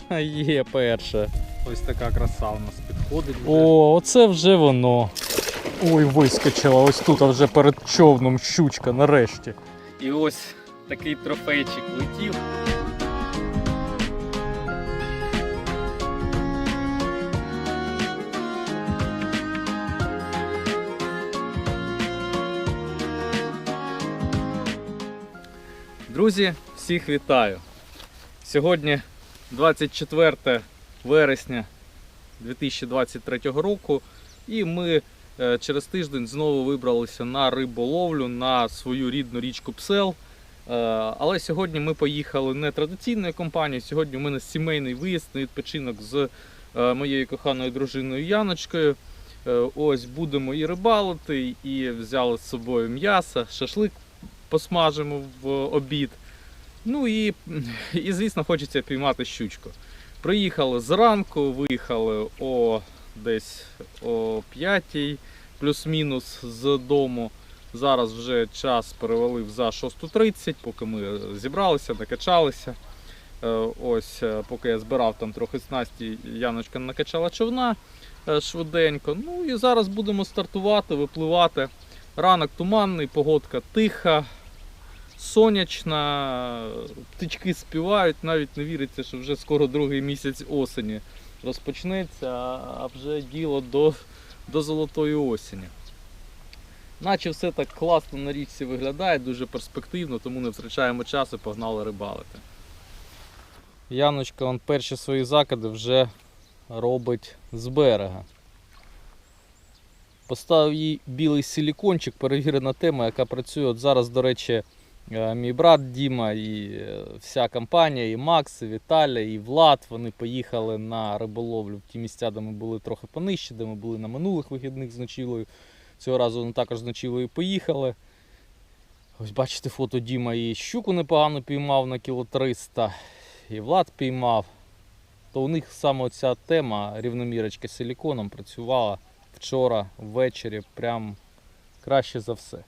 Є перше. Ось така краса у нас підходить. вже. О, оце вже воно. Ой, вискочила ось тут а вже перед човном щучка нарешті. І ось такий трофейчик летів. Друзі, всіх вітаю! Сьогодні 24 вересня 2023 року, і ми е, через тиждень знову вибралися на риболовлю на свою рідну річку Псел. Е, Але сьогодні ми поїхали не традиційною компанією. Сьогодні у мене сімейний виїзд на відпочинок з е, моєю коханою дружиною Яночкою. Ось будемо і рибалити, і взяли з собою м'ясо, шашлик посмажимо в обід. Ну і, і звісно, хочеться піймати щучку. Приїхали зранку, виїхали о десь о 5 плюс-мінус з дому. Зараз вже час перевалив за 6.30, поки ми зібралися, накачалися. Е, Ось, е, поки я збирав там трохи снасті, Яночка накачала човна е, швиденько. Ну і зараз будемо стартувати, випливати. Ранок туманний, погодка тиха, сонячна, птички співають, навіть не віриться, що вже скоро другий місяць осені розпочнеться, а вже діло до, до золотої осені. Наче все так класно на річці виглядає, дуже перспективно, тому не втрачаємо часу, погнали рибалити. Яночка он перші свої закиди вже робить з берега. Поставив їй білий силікончик, перевірена тема, яка працює. От зараз, до речі, мій брат Діма і е, вся компанія, і Макс, і Віталій, і Влад, вони поїхали на риболовлю в ті місця, де ми були трохи понижче, де ми були на минулих вихідних з ночілою. Цього разу вони також з ночілою поїхали. Ось бачите, фото Діма і щуку непогано піймав на кіло 300, і Влад піймав. То у них саме ця тема рівномірочка з силіконом працювала вчора ввечері прям краще за все.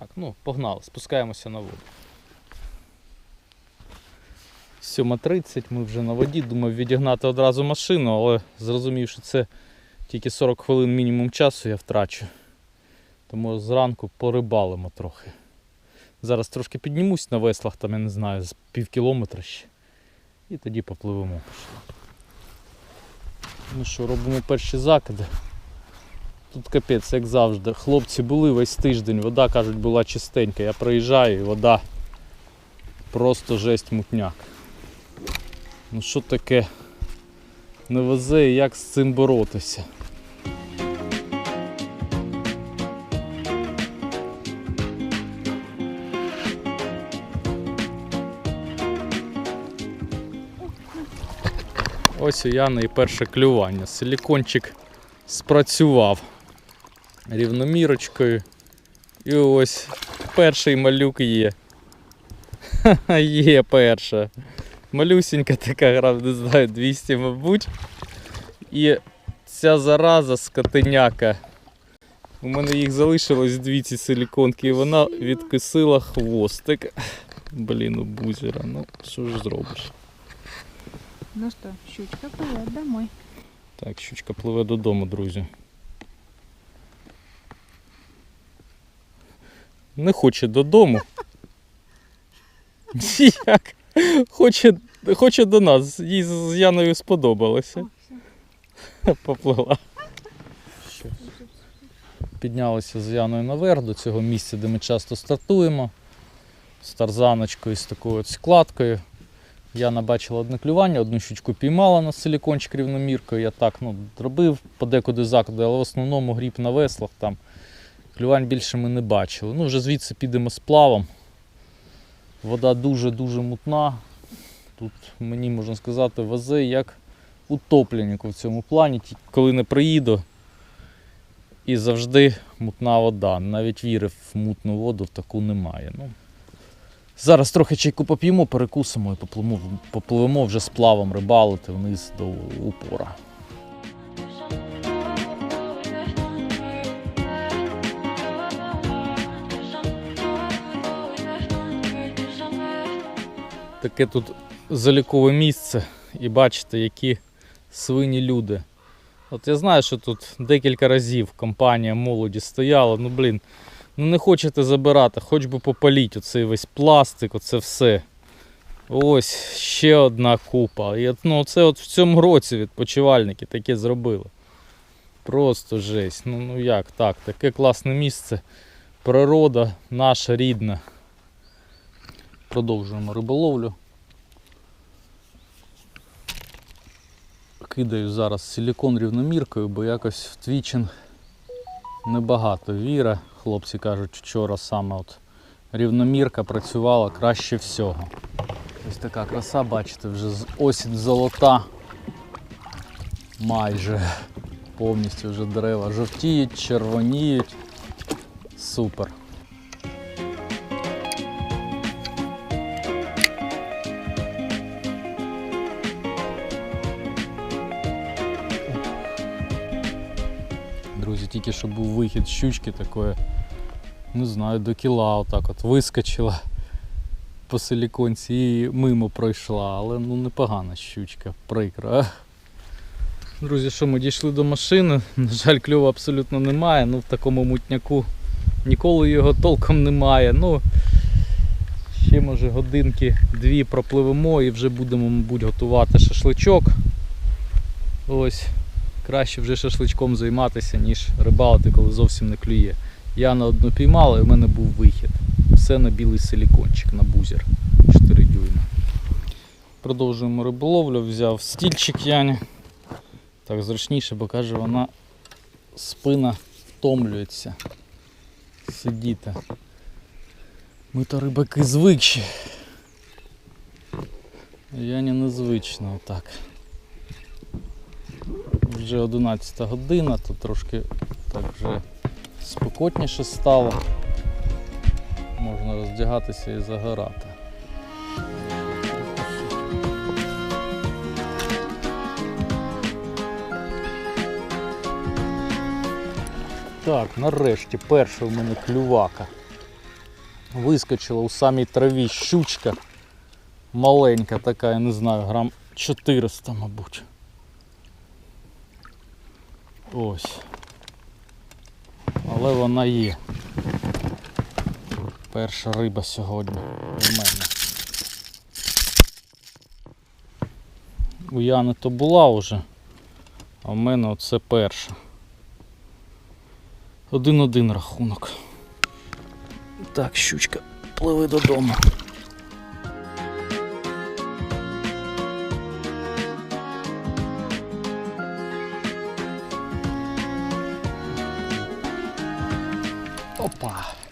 Так, ну, погнали, спускаємося на воду. 7.30, ми вже на воді, думав відігнати одразу машину, але зрозумів, що це тільки 40 хвилин мінімум часу я втрачу. Тому зранку порибалимо трохи. Зараз трошки піднімусь на веслах, там я не знаю, з пів кілометра ще. І тоді попливемо. Ну що, робимо перші закиди. Тут капець, як завжди. Хлопці були весь тиждень, вода, кажуть, була чистенька. Я приїжджаю і вода просто жесть мутняк. Ну що таке не везе і як з цим боротися? Ось у Яни і перше клювання. Силікончик спрацював рівномірочкою. І ось перший малюк є. Ха-ха, є перша. Малюсінька така гра, не знаю, 200, мабуть. І ця зараза скотиняка. У мене їх залишилось дві ці силіконки, і вона відкисила хвостик. Блін, у бузера. Ну, що ж зробиш? Ну что, щучка плывет домой. Так, щучка пливе додому, друзі. Не хоче додому. Як? Хоче, хоче до нас. Їй з Яною сподобалося. Всё. Піднялися з Яною наверх до цього місця, де ми часто стартуємо. З тарзаночкою, з такою от складкою. Яна бачила одне клювання, одну щучку піймала на силікончик рівноміркою. Я так ну, робив подекуди заклади, але в основному гріб на веслах там. Клювань більше ми не бачили. Ну, вже звідси підемо сплавом. Вода дуже-дуже мутна. Тут мені можна сказати, везе як утопленнику в цьому плані, коли не приїду. І завжди мутна вода. Навіть віри в мутну воду в таку немає. Ну, зараз трохи чайку поп'ємо, перекусимо і попливемо, вже сплавом рибалити вниз до упора. Таке тут залікове місце і бачите, які свині люди. От я знаю, що тут декілька разів компанія молоді стояла, ну блін, ну не хочете забирати, хоч би попаліть оцей весь пластик, оце все. Ось ще одна купа. І ну, це от в цьому році відпочивальники таке зробили. Просто жесть. Ну, ну як так? Таке класне місце. Природа наша рідна. Продовжуємо риболовлю. Кидаю зараз силікон рівноміркою, бо якось в твічинг небагато віра. Хлопці кажуть, вчора саме от рівномірка працювала краще всього. Ось така краса, бачите, вже осінь золота. Майже повністю вже дерева жовтіють, червоніють. Супер. Тільки що був вихід щучки такої, не знаю, до кіла отак от вискочила по силіконці і мимо пройшла, але ну непогана щучка, прикро. а. Друзі, що ми дійшли до машини. На жаль, кльову абсолютно немає. Ну в такому мутняку ніколи його толком немає. Ну ще може годинки дві пропливемо і вже будемо, мабуть, готувати шашличок. Ось. Краще вже шашличком займатися, ніж рибалити, коли зовсім не клює. Я на одну піймала і в мене був вихід. Все на білий силікончик, на бузер 4 дюйма. Продовжуємо риболовлю, взяв стільчик Яні. Так зручніше, бо каже, вона спина втомлюється сидіти. Ми то рибаки звикші. Яні незвично так. Вже 11 година, тут трошки так вже спекотніше стало. Можна роздягатися і загорати. Так, нарешті перша в мене клювака. Вискочила у самій траві щучка. Маленька така, я не знаю, грам 400, мабуть. Ось. Але вона є. Перша риба сьогодні у мене. У Яни то була вже, а в мене оце перша. Один-один рахунок. Так, щучка, пливи додому.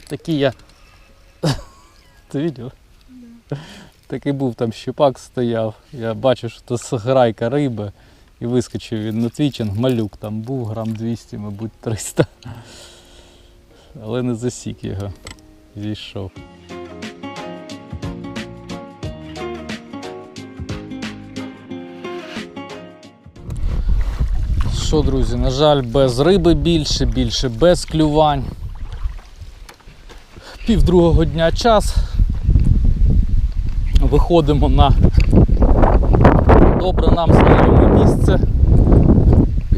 Такий я. Ти бачив? Такий був там щупак стояв. Я бачу, що це грайка риби. І вискочив він на твічинг, малюк там був, грам 200, мабуть, 300. Але не засік його. Зійшов. Що, друзі, на жаль, без риби більше, більше без клювань. Пів другого дня час. Виходимо на добре нам знайоме місце.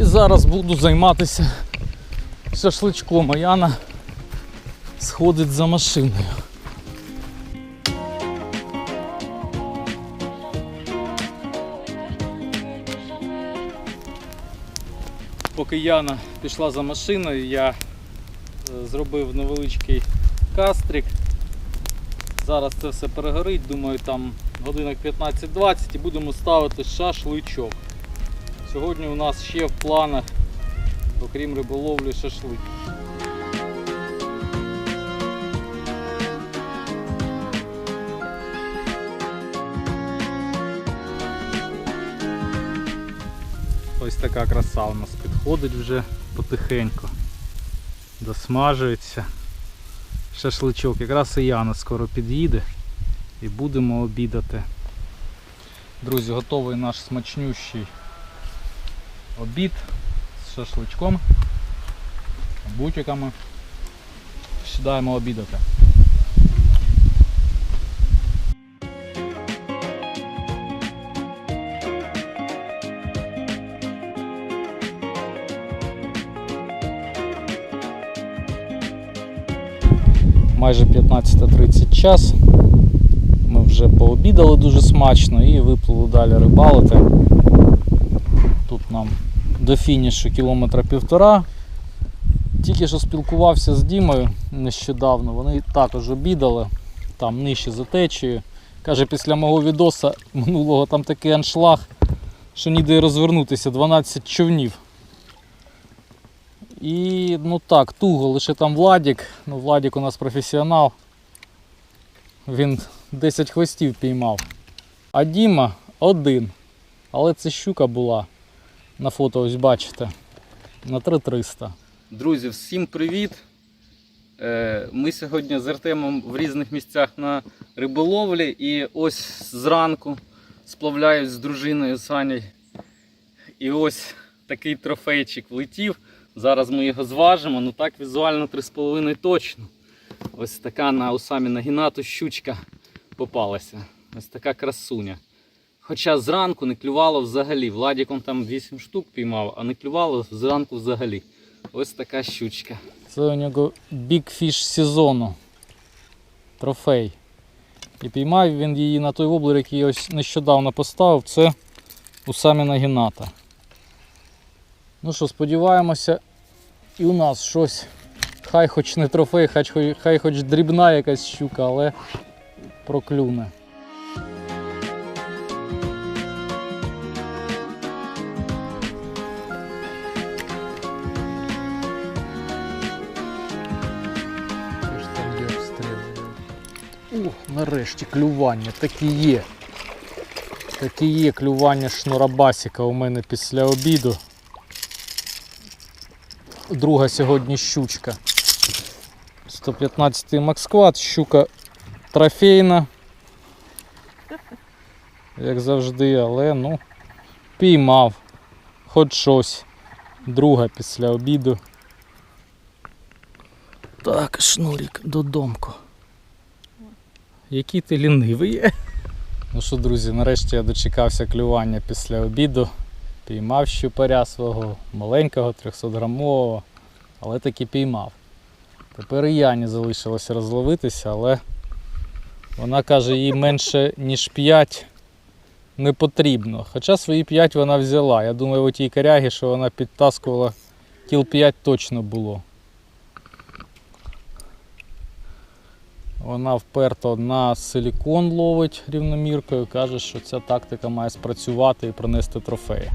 І зараз буду займатися шашличком. А Яна сходить за машиною. Поки Яна пішла за машиною, я е, зробив невеличкий кастрик. Зараз це все перегорить, думаю, там годинок 15-20 і будемо ставити шашличок. Сьогодні у нас ще в планах, окрім риболовлі, шашлик. Ось така краса у нас підходить вже потихеньку. Досмажується шашличок. Якраз і Яна скоро під'їде і будемо обідати. Друзі, готовий наш смачнющий обід з шашличком, бутиками. Сідаємо обідати. Майже 15.30 час. Ми вже пообідали дуже смачно і виплили далі рибалити. Тут нам до фінішу кілометра півтора. Тільки що спілкувався з Дімою нещодавно, вони також обідали, там нижче за течією. Каже, після мого відоса минулого там такий аншлаг, що ніде розвернутися, 12 човнів. І ну так, туго, лише там Владік. Ну, Владік у нас професіонал. Він 10 хвостів піймав. А Діма один. Але це щука була. На фото ось бачите. На 3300. Друзі, всім привіт! Е, Ми сьогодні з Артемом в різних місцях на риболовлі і ось зранку сплавляюсь з дружиною Саней. І ось такий трофейчик влетів. Зараз ми його зважимо, ну так візуально 3,5 точно. Ось така на усамі нагінату щучка попалася. Ось така красуня. Хоча зранку не клювало взагалі. Владіком там 8 штук піймав, а не клювало зранку взагалі. Ось така щучка. Це у нього Fish сезону. Трофей. І піймав він її на той воблер, який ось нещодавно поставив. Це усамі нагіната. Ну що, сподіваємося, і у нас щось. Хай хоч не трофей, хай, хай хоч дрібна якась щука, але проклюне. Ух, нарешті клювання, такі є. Такі є клювання шнурабасіка у мене після обіду. Друга сьогодні щучка. 115 Максквад, щука трофейна. Як завжди, але ну, піймав. Хоч щось. Друга після обіду. Так, шнурик додомку. Який ти лінивий є. Ну що, друзі, нарешті я дочекався клювання після обіду. Піймав щупаря свого маленького 300-грамового, але таки піймав. Тепер і Яні залишилося розловитися, але вона каже, їй менше ніж 5 не потрібно. Хоча свої 5 вона взяла. Я думаю, у тій корягі, що вона підтаскувала, кіл 5 точно було. Вона вперто на силікон ловить рівноміркою, каже, що ця тактика має спрацювати і принести трофеї.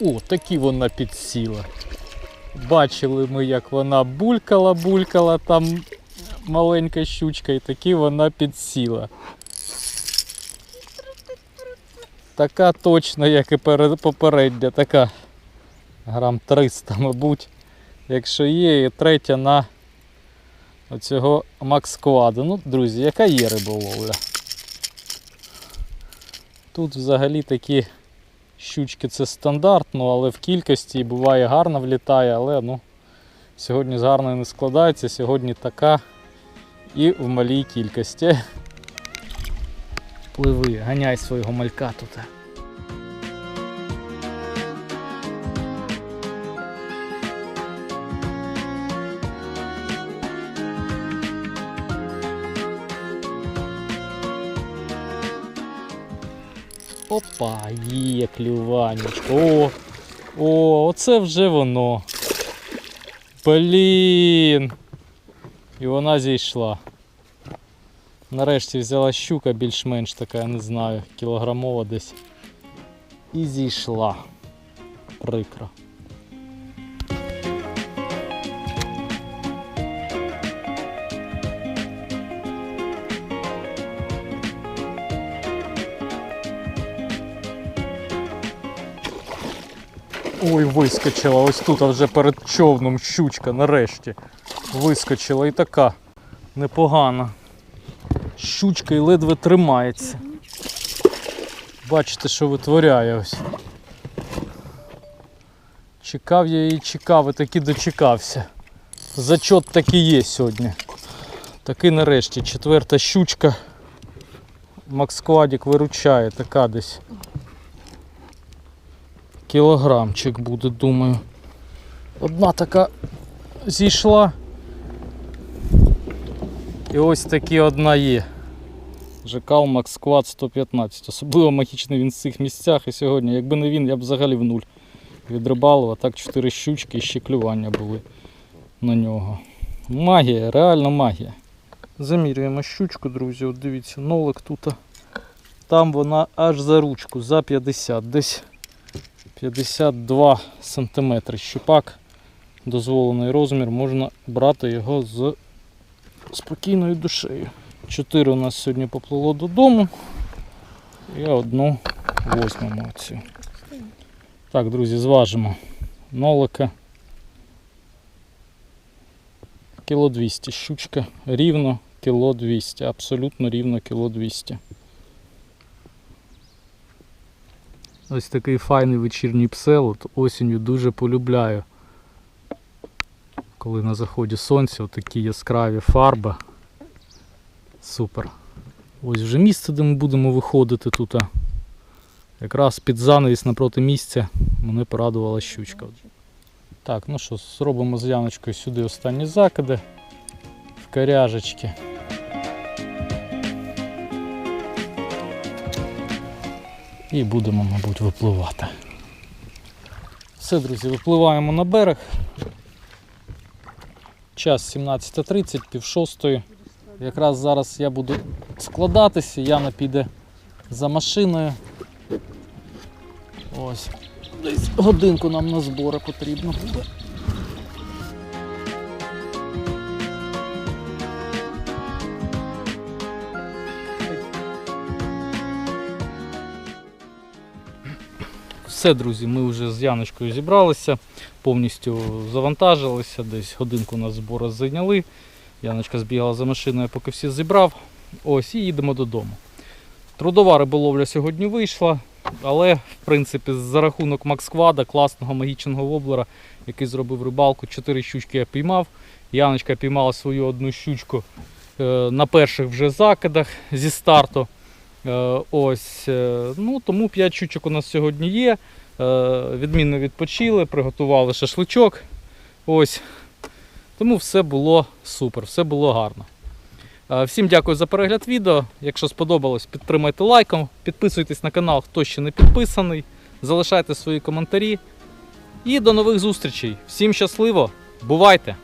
О, таки вона підсіла. Бачили ми, як вона булькала, булькала там маленька щучка, і таки вона підсіла. Така точно, як і попередня, така грам 300, мабуть. Якщо є, і третя на оцього Макс-кваду. Ну, друзі, яка є риболовля? Тут взагалі такі щучки це стандарт, ну, але в кількості буває гарно влітає, але ну, сьогодні з гарною не складається, сьогодні така і в малій кількості. Пливи, ганяй свого малька тут. Опа, є клюванечко. О, о, оце вже воно. Блін. І вона зійшла. Нарешті взяла щука більш-менш така, я не знаю, кілограмова десь. І зійшла. Прикро. Ой, вискочила. Ось тут вже перед човном щучка нарешті. Вискочила і така непогана. Щучка і ледве тримається. Бачите, що витворяє ось. Чекав я її, чекав і таки дочекався. Зачот таки є сьогодні. Таки нарешті четверта щучка. Максквадік виручає, така десь. Кілограмчик буде, думаю. Одна така зійшла. І ось таки одна є. ЖК Максквад 115. Особливо магічний він в цих місцях. І сьогодні, якби не він, я б взагалі в нуль відрибалив, а так 4 щучки і ще клювання були на нього. Магія, реально магія. Замірюємо щучку, друзі. От дивіться, нолик тут. Там вона аж за ручку, за 50, десь 52 см. Щупак, дозволений розмір, можна брати його з спокійною душею. Чотири у нас сьогодні поплило додому. І одну возьмемо цю. Так, друзі, зважимо. Нолика. Кіло 200. Щучка рівно кіло 200. Абсолютно рівно кіло 200. Ось такий файний вечірній псел. От осінню дуже полюбляю. Коли на заході сонця такі яскраві фарби. Супер. Ось вже місце, де ми будемо виходити тут. Якраз під занавіс напроти місця мене порадувала щучка. Так, ну що, зробимо з Яночкою сюди останні закиди в коряжечки. І будемо, мабуть, випливати. Все, друзі, випливаємо на берег. Час 17.30, пів шостої. Якраз зараз я буду складатися, Яна піде за машиною. Ось. Десь годинку нам на збори потрібно буде. Все, друзі, ми вже з Яночкою зібралися, повністю завантажилися, десь годинку нас збори зайняли. Яночка збігала за машиною, поки всі зібрав. Ось і їдемо додому. Трудова риболовля сьогодні вийшла, але в принципі за рахунок Максквада, класного магічного воблера, який зробив рибалку, 4 щучки я піймав. Яночка піймала свою одну щучку е, на перших вже закидах зі старту. Е, ось, е, ну, тому 5 щучок у нас сьогодні є. Е, відмінно відпочили, приготували шашличок. Ось. Тому все було супер, все було гарно. Всім дякую за перегляд відео. Якщо сподобалось, підтримайте лайком, підписуйтесь на канал, хто ще не підписаний, залишайте свої коментарі. І до нових зустрічей. Всім щасливо! Бувайте!